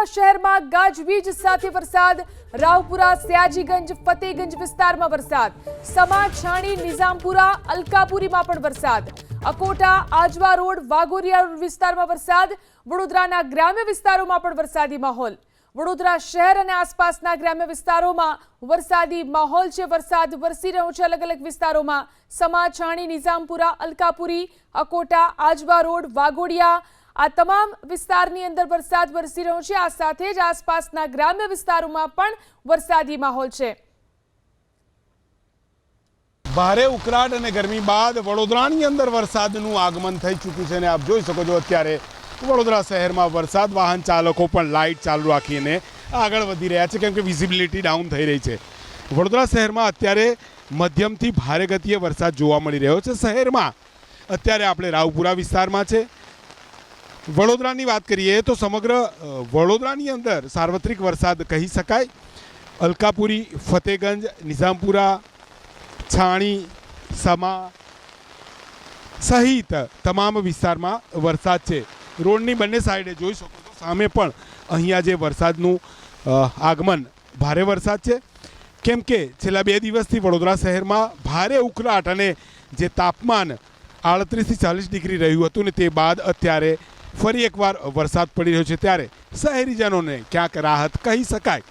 વડોદરા શહેરમાં ગાજવીજ સાથે વરસાદ, રાવપુરા, સયાજીગંજ, ફતેગંજ વિસ્તારમાં વરસાદ સમા છાણી, નિઝામપુરા, અલકાપુરીમાં પણ વરસાદ, અકોટા, આજવા રોડ, વાઘોરિયા વિસ્તારમાં વરસાદ, વડોદરાના ગ્રામ્ય વિસ્તારોમાં પણ વરસાદી માહોલ. વડોદરા શહેર અને આસપાસના ગ્રામ્ય વિસ્તારોમાં વરસાદી માહોલ છે. વરસાદ વરસી રહ્યો છે અલગ અલગ વિસ્તારોમાં. સમા છાણી, નિઝામપુરા, અલકાપુરી, અકોટા, આજવા રોડ, વાઘોડિયા આ તમામ વિસ્તારની અંદર વરસાદ વરસી રહ્યો છે. આ સાથે જ આસપાસના ગ્રામ્ય વિસ્તારોમાં પણ વરસાદી માહોલ છે. ભારે ઉકળાટ અને ગરમી બાદ વડોદરાની અંદર વરસાદનું આગમન થઈ ચૂક્યું છે અને આપ જોઈ શકો છો અત્યારે વડોદરા શહેરમાં વરસાદ, વાહન ચાલકો પણ લાઇટ ચાલુ રાખીને આગળ વધી રહ્યા છે કેમ કે વિઝિબિલિટી ડાઉન થઈ રહી છે. વડોદરા શહેરમાં અત્યારે મધ્યમથી ભારે ગતિએ વરસાદ જોવા મળી રહ્યો છે. શહેરમાં અત્યારે આપણે રાવપુરા વિસ્તારમાં છે. વડોદરાની વાત કરીએ તો સમગ્ર વડોદરાની અંદર સાર્વત્રિક વરસાદ કહી શકાય. અલકાપુરી, ફતેગંજ, નિઝામપુરા, છાણી, સમા સહિત તમામ વિસ્તારમાં વરસાદ છે. રોડની બંને સાઈડે જોઈ શકો છો, સામે પણ અહીંયા જે વરસાદનું આગમન, ભારે વરસાદ છે. કેમ કે છેલ્લા બે દિવસથી વડોદરા શહેરમાં ભારે ઉકળાટ અને જે તાપમાન આડત્રીસથી ચાલીસ ડિગ્રી રહ્યું હતું ને તે બાદ અત્યારે ફરી એકવાર વરસાદ પડી રહ્યો છે ત્યારે શહેરીજનોને ક્યાંક રાહત કહી શકાય.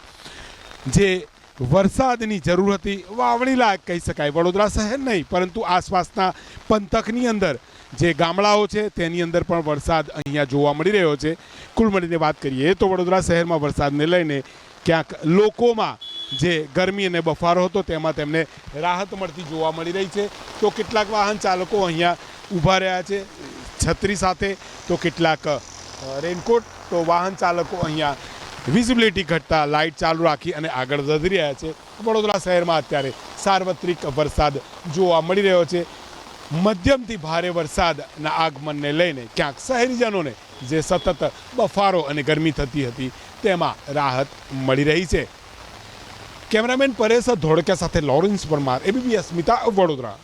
જે વરસાદની જરૂર હતી, વાવણી લાયક કહી શકાય. વડોદરા શહેર નહીં, પરંતુ આસપાસના પંથકની અંદર જે ગામડાઓ છે, તેની અંદર પણ વરસાદ અહીંયા જોવા મળી રહ્યો છે. કુલ મળીને વાત કરીએ તો વડોદરા શહેરમાં વરસાદને લઈને ક્યાંક લોકોમાં જે ગરમી અને બફારો હતો, તેમાં તેમને રાહત મળતી જોવા મળી રહી છે. તો કેટલાક વાહન ચાલકો અહીંયા ઊભા રહ્યા છે. છત્રી સાથે તો કેટલાક રેનકોટ તો વાહન ચાલકો અહીંયા વિઝિબિલિટી ઘટતા લાઇટ ચાલુ રાખી અને આગળ વધી રહ્યા છે. વડોદરા શહેરમાં અત્યારે સાર્વત્રિક વરસાદ જોવા મળી રહ્યો છે. મધ્યમથી ભારે વરસાદના આગમનને લઈને ક્યાંક શહેરીજનોને જે સતત બફારો અને ગરમી થતી હતી તેમાં રાહત મળી રહી છે. કેમેરામેન પરેશ ધોળકિયા સાથે લોરેન્સ પરમાર એબીપી અસ્મિતા વડોદરા.